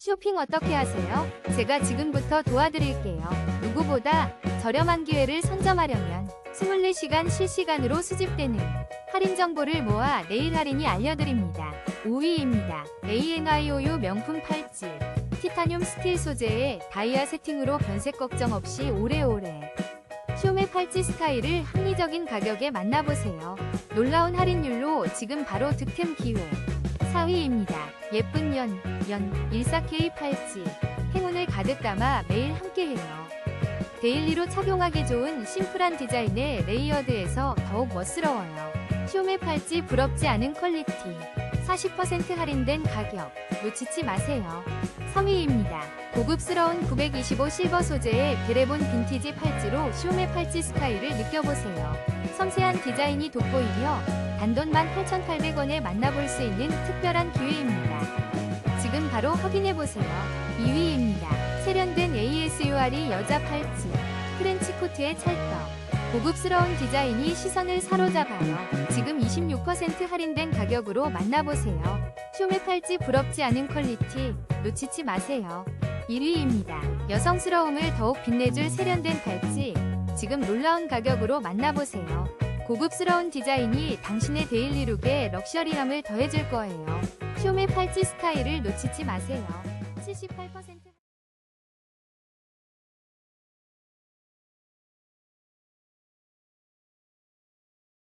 쇼핑 어떻게 하세요? 제가 지금부터 도와드릴게요. 누구보다 저렴한 기회를 선점하려면 24시간 실시간으로 수집되는 할인 정보를 모아 내일 할인이 알려드립니다. 5위입니다. ANIOU 명품 팔찌. 티타늄 스틸 소재의 다이아 세팅으로 변색 걱정 없이 오래오래. 쇼메 팔찌 스타일을 합리적인 가격에 만나보세요. 놀라운 할인율로 지금 바로 득템 기회. 4위입니다. 예쁜 연, 연, 14K 팔찌. 행운을 가득 담아 매일 함께해요. 데일리로 착용하기 좋은 심플한 디자인의 레이어드에서 더욱 멋스러워요. 쇼메 팔찌 부럽지 않은 퀄리티. 40% 할인된 가격. 놓치지 마세요. 3위입니다. 고급스러운 925 실버 소재의 드래본 빈티지 팔찌로 쇼메 팔찌 스타일을 느껴보세요. 섬세한 디자인이 돋보이며 단돈 18,800원에 만나볼 수 있는 특별한 기회입니다. 지금 바로 확인해보세요. 2위입니다. 세련된 ASUR이 여자 팔찌. 프렌치 코트의 찰떡. 고급스러운 디자인이 시선을 사로잡아요. 지금 26% 할인된 가격으로 만나보세요. 쇼메 팔찌 부럽지 않은 퀄리티 놓치지 마세요. 1위입니다. 여성스러움을 더욱 빛내줄 세련된 팔찌. 지금 놀라운 가격으로 만나보세요. 고급스러운 디자인이 당신의 데일리룩에 럭셔리함을 더해줄 거예요. 쇼메 팔찌 스타일을 놓치지 마세요. 78%